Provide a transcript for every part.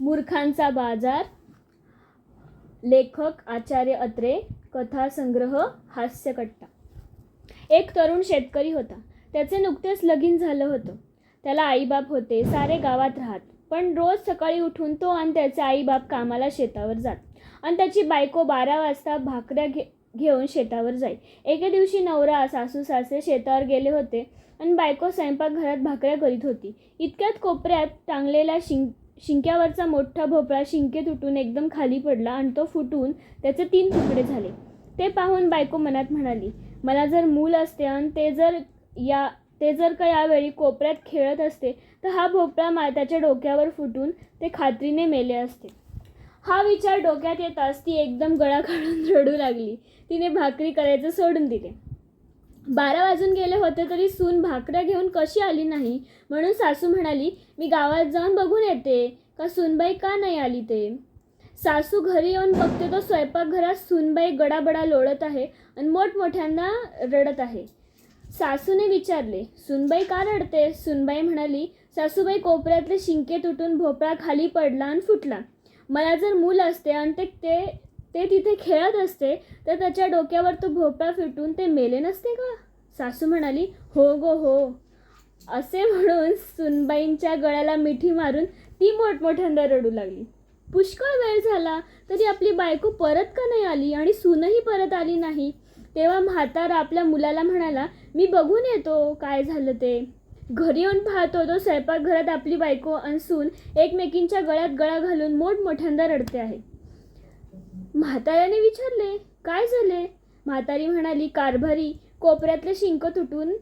मूर्खांचा बाजार. लेखक आचार्य अत्रे. कथासंग्रह हास्यकट्टा एक तरुण शेतकरी होता. त्याचे नुकतेच लगीन झालं होतं. त्याला आईबाप होते. सारे गावात राहत. पण रोज सकाळी उठून तो आणि त्याचे आईबाप कामाला शेतावर जात. आणि त्याची बायको बारा वाजता भाकऱ्या घे घेऊन शेतावर जाई. एके दिवशी नवरा सासू सासरे शेतावर गेले होते. आणि बायको स्वयंपाकघरात भाकऱ्या करीत होती. इतक्यात कोपऱ्यात टांगलेला शिंक शिंक्यावरचा मोठा भोपळा शिंके तुटून एकदम खाली पडला आणि तो फुटून त्याचे तीन तुकडे झाले. ते पाहून बायको मनात म्हणाली मला जर मूल असते आणि ते जर या ते जर का यावेळी कोपऱ्यात खेळत असते तर हा भोपळा मा त्याच्या डोक्यावर फुटून ते खात्रीने मेले असते. हा विचार डोक्यात येताच ती एकदम गळा काढून रडू लागली. तिने भाकरी करायचं सोडून दिले. बारा वाजून गेले होते तरी सून भाकऱ्या घेऊन कशी आली नाही? म्हणून सासू म्हणाली मी गावात जाऊन बघून येते. का सूनबाई का नाही आली ते? सासू घरी येऊन बघते तो स्वयंपाकघरात सूनबाई गडाबडा लोळत आहे आणि मोठमोठ्यांना रडत आहे. सासूने विचारले सुनबाई का रडते? सुनबाई म्हणाली सासूबाई कोपऱ्यातले शिंके तुटून भोपळा खाली पडला आणि फुटला. मला जर मूल असते आणि ते ते तिथे खेळत असते तर त्याच्या डोक्यावर तो भोपळा फिटून ते मेले नसते का? सासू म्हणाली हो गो हो. असे म्हणून सुनबाईंच्या गळ्याला मिठी मारून ती मोठमोठ्यांदा रडू लागली. पुष्कळ वेळ झाला तरी आपली बायको परत का नाही आली आणि सूनही परत आली नाही? तेव्हा म्हातारा आपल्या मुलाला म्हणाला मी बघून येतो काय झालं ते. घरी येऊन पाहतो तो स्वयंपाकघरात आपली बायको असून सून एकमेकींच्या गळ्यात गळा घालून मोठमोठ्यांदा रडते आहे. म्हाताऱ्याने विचारले काय झाले? म्हातारी म्हणाली कारभारी कोपऱ्यातले शिंक तुटून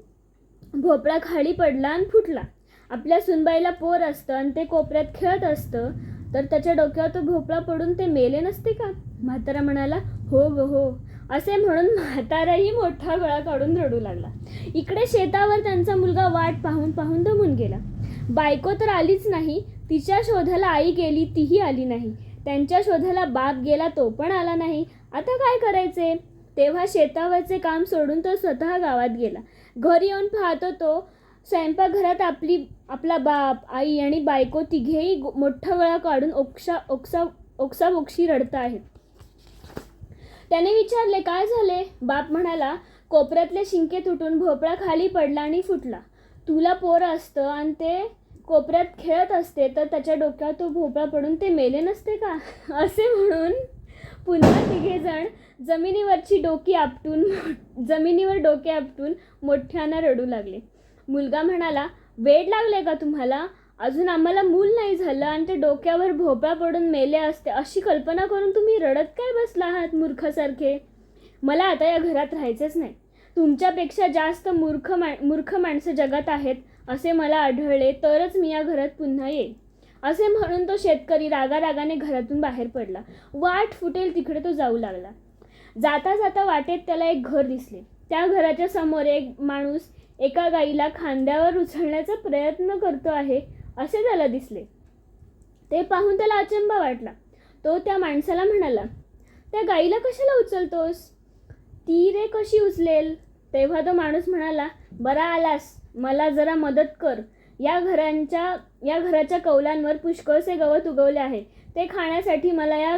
भोपळा खाली पडला आणि फुटला. आपल्या सुनबाईला पोर असतं आणि ते कोपऱ्यात खेळत असतं तर त्याच्या डोक्यावर तो भोपळा पडून ते मेले नसते का? म्हातारा म्हणाला हो ग हो. असे म्हणून म्हाताराही मोठा गळा काढून रडू लागला. इकडे शेतावर त्यांचा मुलगा वाट पाहून पाहून दमून गेला. बायको तर आलीच नाही तिच्या शोधाला आई गेली तीही आली नाही. त्यांच्या शोधाला बाप गेला तो पण आला नाही. आता काय करायचे? तेव्हा शेतावरचे काम सोडून तो स्वतः गावात गेला. घरी येऊन पाहतो तो स्वयंपाकघरात आपली आपला बाप आई आणि बायको तिघेही गो- मोठा गळा काढून ओक्सा ओक्सा ओक्साबोक्षी रडत आहेत. त्याने विचारले काय झाले? बाप म्हणाला कोपऱ्यातले शिंके तुटून भोपळा खाली पडला आणि फुटला. तुला पोर असतं आणि ते कोपऱ्यात खेळत असते तर त्याच्या डोक्यावर तो भोपळा पडून ते मेले नसते का? असे म्हणून पुन्हा तिघेजण जमिनीवरची डोकी आपटून जमिनीवर डोके आपटून मोठ्यानं रडू लागले. मुलगा म्हणाला वेड लागले का तुम्हाला? अजून आम्हाला मूल नाही झालं आणि ते डोक्यावर भोपळा पडून मेले असते अशी कल्पना करून तुम्ही रडत काय बसला आहात मूर्खासारखे? मला आता या घरात राहायचेच नाही. तुमच्यापेक्षा जास्त मूर्ख मा मूर्ख माणसं जगात आहेत. असे मला आढळले तरच मी या घरात पुन्हा येईल असे म्हणून तो शेतकरी रागारागाने घरातून बाहेर पडला. वाट फुटेल तिकडे तो जाऊ लागला. जाता जाता वाटेत त्याला एक घर दिसले. त्या घराच्या समोर एक माणूस एका गाईला खांद्यावर उचलण्याचा प्रयत्न करतो आहे असे त्याला दिसले. ते पाहून त्याला अचंबा वाटला. तो त्या माणसाला म्हणाला त्या गाईला कशाला उचलतोस? ती रे कशी उचलेल? तेव्हा तो माणूस म्हणाला बरा आलास. मला जरा मदत कर. या घरांच्या या घराच्या कौलांवर पुष्कळसे गवत उगवले आहे. ते खाण्यासाठी मला या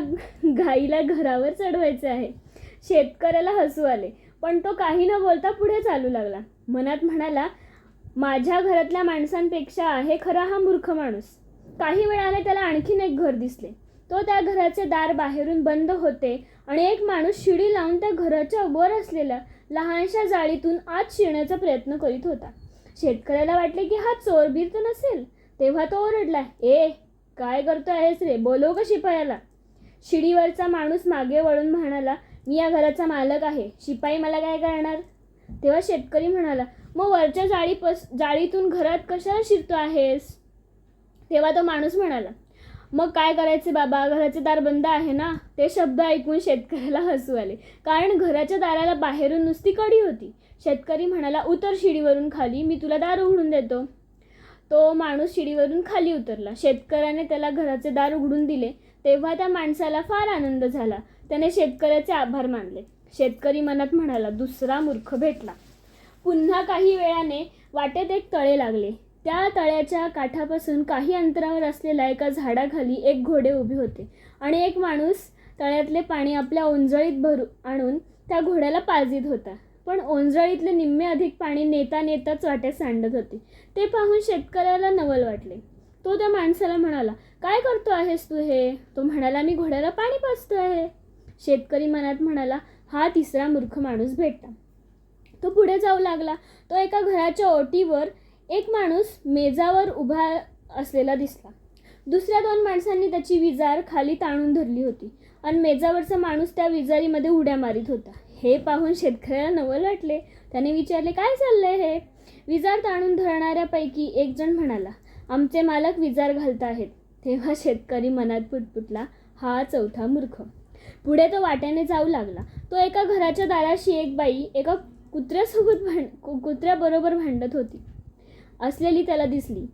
गाईला घरावर चढवायचे आहे. शेतकऱ्याला हसू आले पण तो काही न बोलता पुढे चालू लागला. मनात म्हणाला माझ्या घरातल्या माणसांपेक्षा आहे खरा हा मूर्ख माणूस. काही वेळाने त्याला आणखीन एक घर दिसले. तो त्या घराचे दार बाहेरून बंद होते आणि एक माणूस शिडी लावून त्या घराच्या वर असलेल्या लहानशा जाळीतून आत शिरण्याचा प्रयत्न करीत होता. शेतकऱ्याला वाटले की हा चोरबीर तर नसेल तेव्हा तो ओरडला ए काय करतो आहेस रे? बोलव का शिपायाला. शिडीवरचा माणूस मागे वळून म्हणाला मी या घराचा मालक आहे शिपाई मला काय करणार? तेव्हा शेतकरी म्हणाला मग वरच्या जाळी पस जाळीतून घरात कशाला शिरतो आहेस? तेव्हा तो माणूस म्हणाला मग काय करायचे बाबा? घराचे दार बंद आहे ना? ते शब्द ऐकून शेतकऱ्याला हसू आले. कारण घराच्या दाराला बाहेरून नुसती कडी होती. शेतकरी म्हणाला उतर शिडीवरून खाली मी तुला दार उघडून देतो. तो माणूस शिडीवरून खाली उतरला. शेतकऱ्याने त्याला घराचे दार उघडून दिले. तेव्हा त्या माणसाला फार आनंद झाला. त्याने शेतकऱ्याचे आभार मानले. शेतकरी मनात म्हणाला दुसरा मूर्ख भेटला. पुन्हा काही वेळाने वाटेत एक तळे लागले. त्या तळ्याच्या काठापासून काही अंतरावर असलेल्या एका झाडाखाली एक घोडे उभे होते आणि एक माणूस तळ्यातले पाणी आपल्या ओंजळीत भरू आणून त्या घोड्याला पाजीत होता. पण ओंजळीतले निम्मे अधिक पाणी नेता नेताच वाटेत सांडत होते. ते पाहून शेतकऱ्याला नवल वाटले. तो त्या माणसाला म्हणाला काय करतो आहेस तू हे तो म्हणाला मी घोड्याला पाणी पाजतो आहे शेतकरी मनात म्हणाला हा तिसरा मूर्ख माणूस भेटला तो पुढे जाऊ लागला. तो एका घराच्या ओटीवर एक माणूस मेजावर उभा असलेला दिसला. दुसऱ्या दोन माणसांनी त्याची विजार खाली ताणून धरली होती आणि मेजावरचा माणूस त्या विजारीमध्ये उड्या मारीत होता. हे पाहून शेतकऱ्याला नवल वाटले. त्याने विचारले काय चाललंय हे? विजार ताणून धरणाऱ्यापैकी एक जण म्हणाला आमचे मालक विजार घालत आहेत. तेव्हा शेतकरी मनात पुटपुटला हा चौथा मूर्ख. पुढे तो वाट्याने जाऊ लागला. तो एका घराच्या दाराशी एक बाई एका कुत्र्यासोबत भांड कु- कुत्र्याबरोबर भांडत होती. असलेली त्याला दिसली.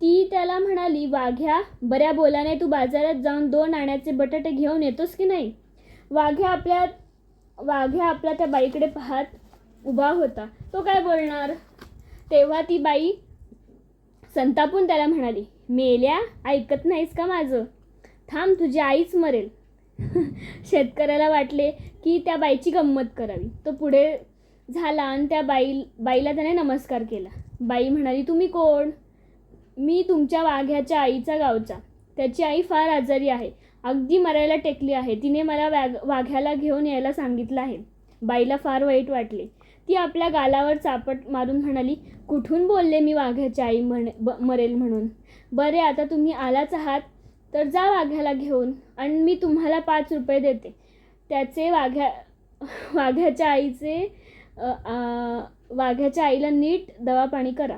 ती त्याला म्हणाली वाघ्या बऱ्या बोलाने तू बाजारात जाऊन दोन आण्याचे बटाटे घेऊन येतोस की नाही? वाघ्या आपल्या वाघ्या आपल्या त्या बाईकडे पाहत उभा होता. तो काय बोलणार? तेव्हा ती बाई संतापून त्याला म्हणाली मेल्या ऐकत नाहीस का माझं? थांब तुझी आईच मरेल. शेतकऱ्याला वाटले की त्या बाईची गंमत करावी. तो पुढे झाला आणि त्या बाई बाईला त्याने नमस्कार केला. बाई म्हणाली तुम्ही कोण? मी तुमच्या वाघ्याच्या आईचा गावचा. त्याची आई फार आजारी आहे. अगदी मरायला टेकली आहे. तिने मला व्याग वाघ्याला घेऊन यायला सांगितलं आहे. बाईला फार वाईट वाटले. ती आपल्या गालावर चापट मारून म्हणाली कुठून बोलले मी वाघ्याची आई म्हण ब मरेल म्हणून? बरे आता तुम्ही आलाच आहात. तर जा वाघ्याला घेऊन आणि मी तुम्हाला पाच रुपये देते. त्याचे वाघ्या वाघ्याच्या आईचे वाघ्याच्या आईला नीट दवापाणी करा.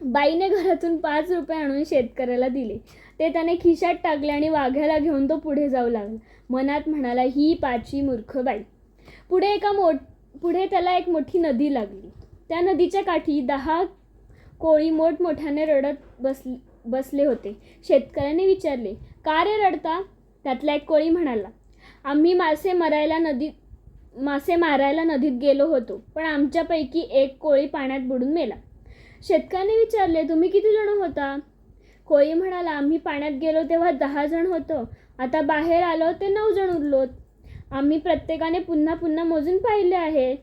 बाईने घरातून पाच रुपये आणून शेतकऱ्याला दिले. ते त्याने खिशात टाकले आणि वाघ्याला घेऊन तो पुढे जाऊ लागला. मनात म्हणाला ही पाची मूर्ख बाई. पुढे एका मोठ पुढे त्याला एक मोठी नदी लागली. त्या नदीच्या काठी दहा कोळी मोठमोठ्याने रडत बसली बसले होते. शेतकऱ्याने विचारले का रे रडता? त्यातला एक कोळी म्हणाला आम्ही मासे मरायला नदीत मासे मारायला नदीत गेलो होतो पण आमच्यापैकी एक कोळी पाण्यात बुडून मेला. शेतकऱ्याने विचारले तुम्ही किती जण होता? कोळी म्हणाला आम्ही पाण्यात गेलो तेव्हा दहा जण होतो. आता बाहेर आलो ते नऊ जण उरलोत. आम्ही प्रत्येकाने पुन्हा पुन्हा मोजून पाहिले आहे.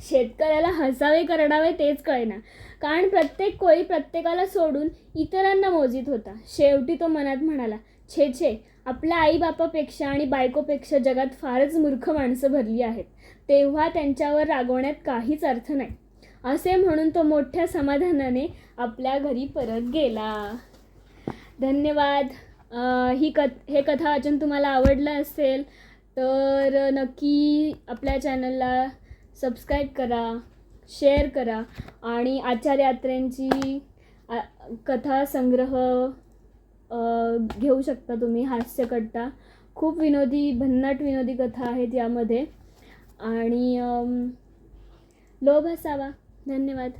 शेतकऱ्याला हसावे करडावे तेच कळेना. कारण प्रत्येक कोळी प्रत्येकाला सोडून इतरांना मोजीत होता. शेवटी तो मनात म्हणाला छे छे आपल्या आईबापापेक्षा आणि बायकोपेक्षा जगात फारच मूर्ख माणसं भरली आहेत. तेव्हा त्यांच्यावर रागवण्यात काहीच अर्थ नाही. असे म्हणून तो मोठ्या समाधानाने आपल्या घरी परत गेला. धन्यवाद. ही कथ हे कथा वाचन तुम्हाला आवडलं असेल तर नक्की आपल्या चॅनलला सबस्क्राईब करा शेअर करा आणि आचार्य यात्रेंची कथा संग्रह घेऊ शकता तुम्ही हास्यकट्टा खूप विनोदी भन्नाट विनोदी कथा आहेत यामध्ये. आणि लोभ असावा. धन्यवाद.